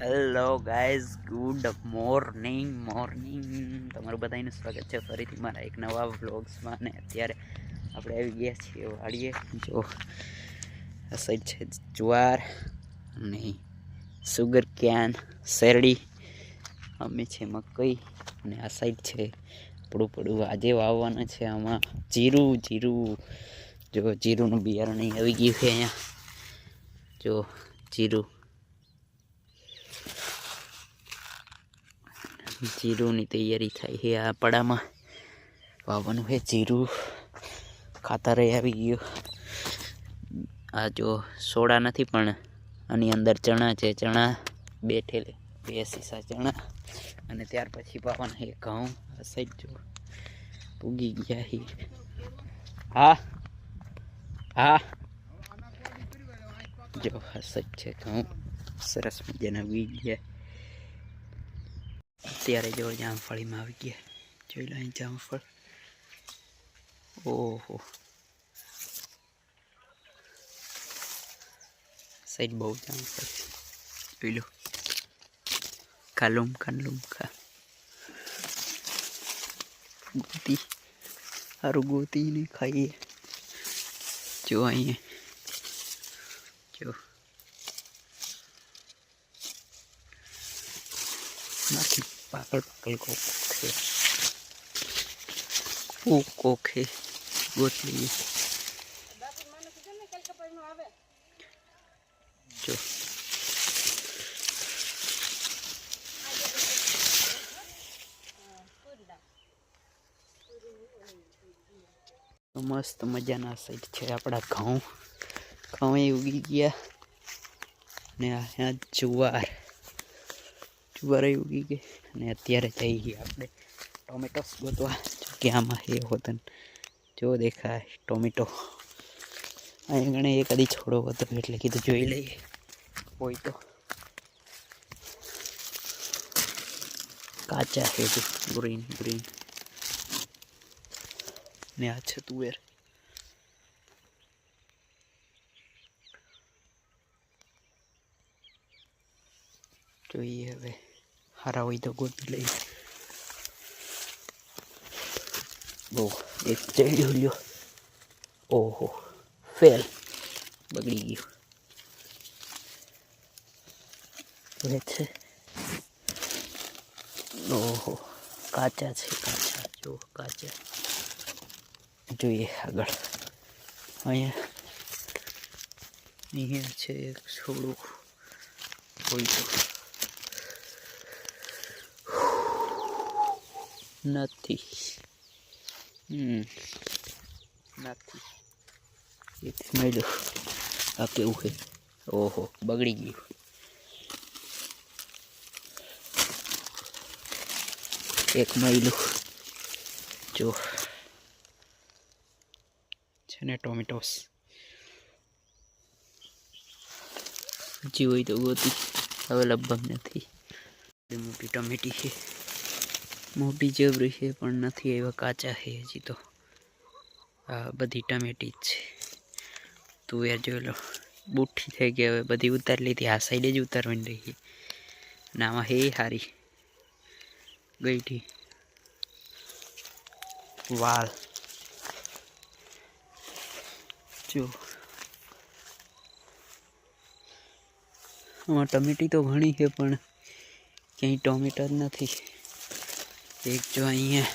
Hello guys good morning morning તમારું બધાનું સ્વાગત છે. ફરીથી મારા એક નવા વ્લોગ્સમાં ને અત્યારે આપણે આવી ગયા છીએ વાળીએ જો, આ સાઈડ છે જુવાર અને સુગર કેન શેરડી. અમે છે મકઈ અને આ સાઈડ છે પડું પડું. આજે વાવવાનું છે આમાં જીરું જીરું. જો, જીરુંનું બિયારણ આવી ગયું છે અહીંયા. જો, જીરું. જીરુંની તૈયારી થાય છે આ પડામાં. વાવવાનું છે જીરું. ખાતર આવી ગયું. આ જો સોડા નથી પણ આની અંદર ચણા છે. ચણા બે ઠેલે બે સીસા ચણા. અને ત્યાર પછી વાવવાના છે ઘઉં. સાઈડ જો પૂગી ગયા છે હા? હા? જો સાઈડ છે ઘઉં. સરસ મજાના વી ગયા. અત્યારે જો જામફળીમાં આવી ગયા જોઈ લો અહીં જામફળ ઓહો સાઈડ બહુ જામફળ જોઈ લો કાલુમ કાલુમ ખા ગોતી સારું ગોતીને ખાઈએ જો અહીંયા જો બાકી પાકલ પાકલ કોક છે. કોક છે ગોતલી જો. મસ્ત મજાના સાઈડ છે આપણા ઘઉં. ઘઉં ઉગી ગયા. ને આ જુવાર. જુવારે ઉગી ગઈ. અને અત્યારે જઈ ગઈ આપણે ટોમેટોસ ગોતવા. કે આમાં એ હોતન જો દેખાય ટોમેટો. અહીં ગણે કદી છોડો હતો એટલે કીધું જોઈ લઈએ. હોય તો. કાચા છે ગ્રીન ગ્રીન ને આ છે તુવેર. જોઈએ હવે. હારા હોય તો ગોતી લઈ બહુ એક ચડ્યો લ્યો ઓહો ફેલ બગડી ગયું હવે છે ઓહો કાચા છે કાચા જો કાચા જોઈએ આગળ અહીંયા અહીંયા છે એક છોડું હોય તો નથી હમ નથી એક મળ્યો આ કેવું છે ઓહો બગડી ગયું એક મળ્યું જો છે ને ટોમેટોસ હજી હોય તો ગોતી હવે લગભગ નથી મોટી ટમેટી છે મોટી જબરી છે, પણ નથી એવા કાચા છે હજી તો. આ બધી ટમેટી જ છે. તુવેર જોઈ લો, બુઠ્ઠી થઈ ગઈ હવે, બધી ઉતારી લીધી, આ સાઈડે જ ઉતારવાની રહી અને આમાં હે હારી, ગઈઠી. વાલ જો. આમાં ટમેટી તો ઘણી છે, પણ ક્યાંય ટોમેટો જ નથી. એક જો અહીંયા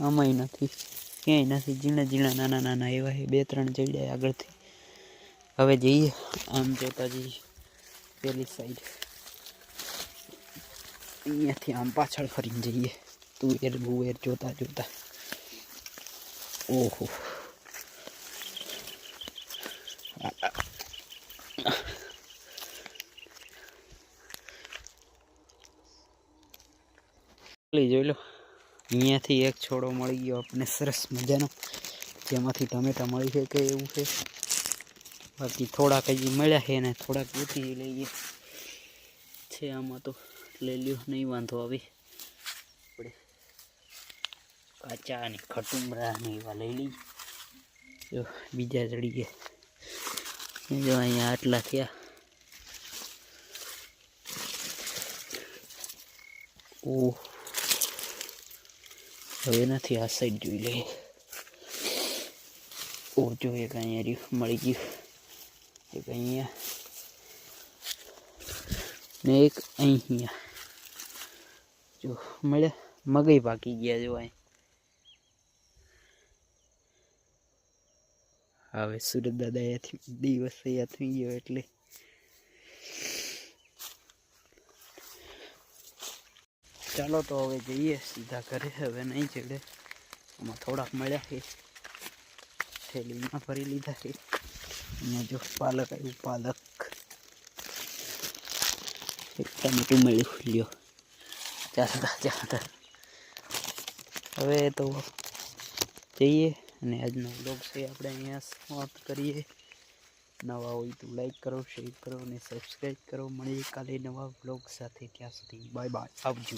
આમાંય નથી. ક્યાંય નથી. ઝીણા ઝીણા નાના નાના એવા એ બે ત્રણ જડ્યા આગળથી. હવે જઈએ. આમ જોતા જઈએ. પેલી સાઈડ અહીંયાથી આમ પાછળ ફરીને જઈએ. તુવેર બુવેર જોતા જોતા. ઓહો. જોઈ લો. અહીંયાથી એક છોડો મળી ગયો આપણને, સરસ મજાનો. જેમાંથી ટમેટા મળી છે કે એવું છે. બાકી થોડાક હજી મળ્યા છે અને થોડાક ગોતી લઈએ. છે આમાં તો. લઈ લ્યો, નહીં વાંધો આવે. આપણે કાચા અને ખટુમરા ને એવા લઈ લઈએ. જો, બીજા ચડીએ જો અહીંયા આટલા થયા. ઓહ. હવે નથી આ સાઈડ જોઈ લે ઓ, જો એક અહીંયા રહ્યું, મળી ગયું. એક અહીંયા. ને એક અહીંયા. જો મળ્યા મગઈ પાકી ગયા જો અહીં. હવે સુરત દાદા દિવસ અહીંયા થઈ ગયો એટલે ચાલો તો હવે જઈએ સીધા ઘરે. હવે નહીં ચડે. આમાં થોડાક મળ્યા છે. થેલીમાં ભરી લીધા છે. અને જો પાલક આવ્યું, પાલક. એક ટમેટું મળ્યું. લ્યો. ચાલતા ચાલતા હવે તો જઈએ. અને આજનો બ્લોગ છે આપણે અહીંયા સમાપ્ત કરીએ. નવા હોય તો લાઈક કરો શેર કરો અને સબસ્ક્રાઈબ કરો. મળીએ કાલે નવા બ્લોગ સાથે. ત્યાં સુધી બાય બાય આવજો.